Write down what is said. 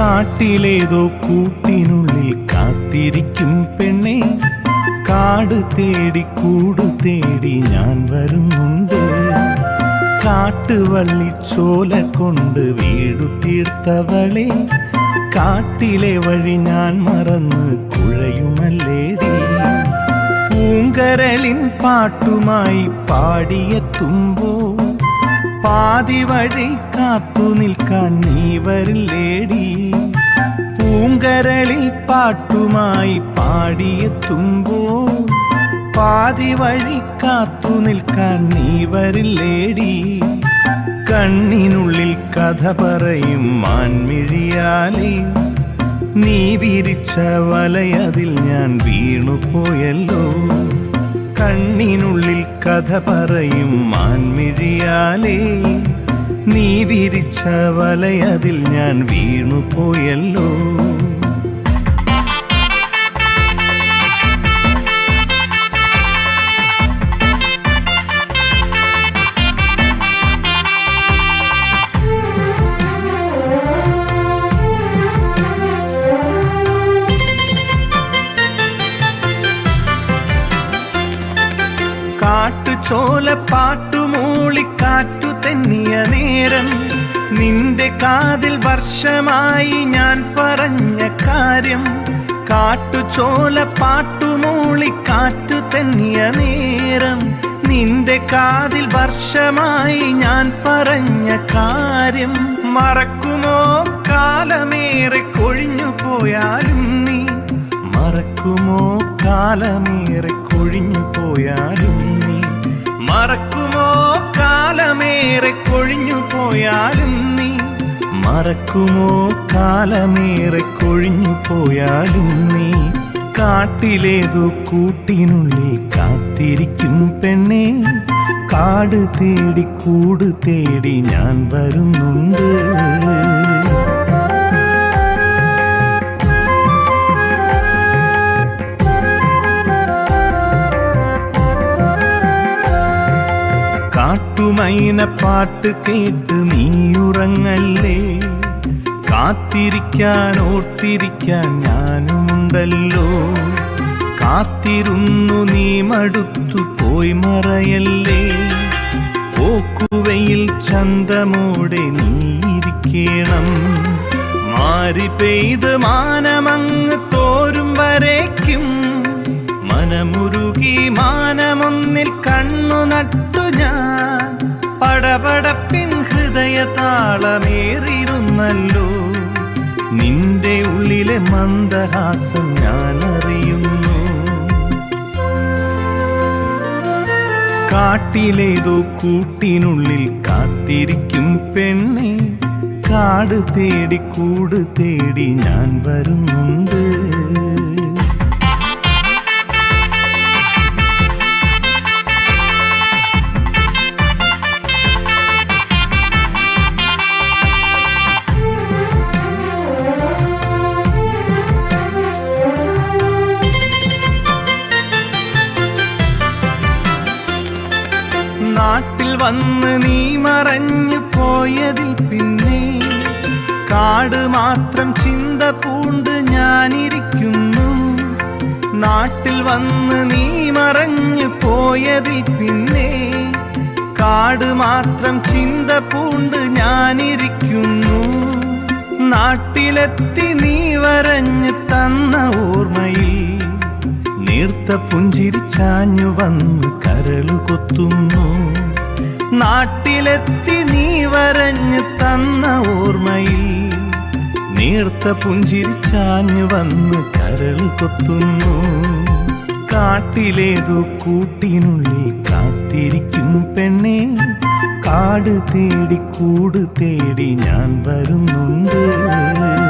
കാട്ടിലേതോ കൂട്ടിനുള്ളിൽ കാത്തിരിക്കും പെണ്ണെ. കാട് തേടി കൂട് തേടി ഞാൻ വരുന്നുണ്ട്. കാട്ടുവള്ളി ചോല കൊണ്ട് വീടു തീർത്തവളെ. കാട്ടിലെ വഴി ഞാൻ മറന്ന് കുഴയുമല്ലേടി. പൂങ്കരളിൻ പാട്ടുമായി പാടിയെത്തുമ്പോ പാതി വഴി കാത്തു നിൽക്കാൻ നീ വരില്ലേടി. പൂങ്കരളി പാട്ടുമായി പാടിയെത്തുമ്പോ പാതി വഴി കാത്തു നിൽക്കാൻ നീ വരില്ലേടി. കണ്ണിനുള്ളിൽ കഥ പറയും മാൻമിഴിയാലേ. നീ വിരിച്ച വലയതിൽ ഞാൻ വീണുപോയല്ലോ. കണ്ണിനുള്ളിൽ കഥ പറയും മാൻമിഴിയാലേ. നീ വിരിച്ച വലയതിൽ ഞാൻ വീണുപോയല്ലോ. കാട്ടുചോല പാട്ടുമൂളിക്കാറ്റു തെന്നിയ നേരം. നിന്റെ കാതിൽ വർഷമായി ഞാൻ പറഞ്ഞ കാര്യം. കാട്ടുചോല പാട്ടുമൂളിക്കാറ്റു തെന്നിയ നേരം. നിന്റെ കാതിൽ വർഷമായി ഞാൻ പറഞ്ഞ കാര്യം. മറക്കുമോ? കാലമേറെ കൊഴിഞ്ഞു പോയാലും നീ. മറക്കുമോ? കാലമേറെ കൊഴിഞ്ഞു പോയാലും മറക്കുമോ? കാലമേറെ കൊഴിഞ്ഞു പോയാലും നീ. മറക്കുമോ? കാലമേറെ കൊഴിഞ്ഞു പോയാലും നീ. കാട്ടിലേതു കൂട്ടിനുള്ളിൽ കാത്തിരിക്കും പെണ്ണേ. കാട് തേടി കൂട് തേടി ഞാൻ വരുന്നുണ്ട്. കാട്ടുമൈന പാട്ട് കേട്ട് നീ ഉറങ്ങല്ലേ കാത്തിരിക്കാൻ ഓർത്തിരിക്കാൻ ഞാനുമുണ്ടല്ലോ. കാത്തിരുന്നു നീ മടുത്തു പോയി മറയല്ലേ? പോക്കുവയിൽ ചന്തമോടെ നീ ഇരിക്കണം മാറി പെയ്ത് മാനമങ്ങ് തോരും വരേക്കും. മനമുരുകി മാനമൊന്നിൽ കണ്ണു നട്ടു പടപടപ്പിൻ ഹൃദയ താളമേറിയിരുന്നല്ലോ നിന്റെ ഉള്ളിലെ മന്ദഹാസം ഞാൻ അറിയുന്നു കാട്ടിലേതോ കൂട്ടിനുള്ളിൽ കാത്തിരിക്കും പെണ്ണേ. കാട് തേടി കൂട് തേടി ഞാൻ വരുന്നുണ്ട്. വന്ന് നീ മറഞ്ഞു പോയതിൽ പിന്നെ കാട് മാത്രം ചിന്ത പൂണ്ട് ഞാനിരിക്കുന്നു. നാട്ടിൽ വന്ന് നീ മറഞ്ഞു പോയതിൽ പിന്നെ കാട് മാത്രം ചിന്ത പൂണ്ട് ഞാനിരിക്കുന്നു. നാട്ടിലെത്തി നീ വരഞ്ഞു തന്ന ഓർമ്മയിൽ നീർത്ത പുഞ്ചിരിച്ചാഞ്ഞു വന്ന് കരളു കൊത്തുന്നു. നാട്ടിലെത്തി നീ വരഞ്ഞു തന്ന ഓർമ്മയിൽ നീർത്ത പുഞ്ചിരി ചാഞ്ഞു വന്ന് കരൾ കൊത്തുന്നു. കാട്ടിലേതു കൂട്ടിനുള്ളിൽ കാത്തിരിക്കും പെണ്ണെ. കാട് തേടി കൂട് തേടി ഞാൻ വരുന്നുണ്ട്.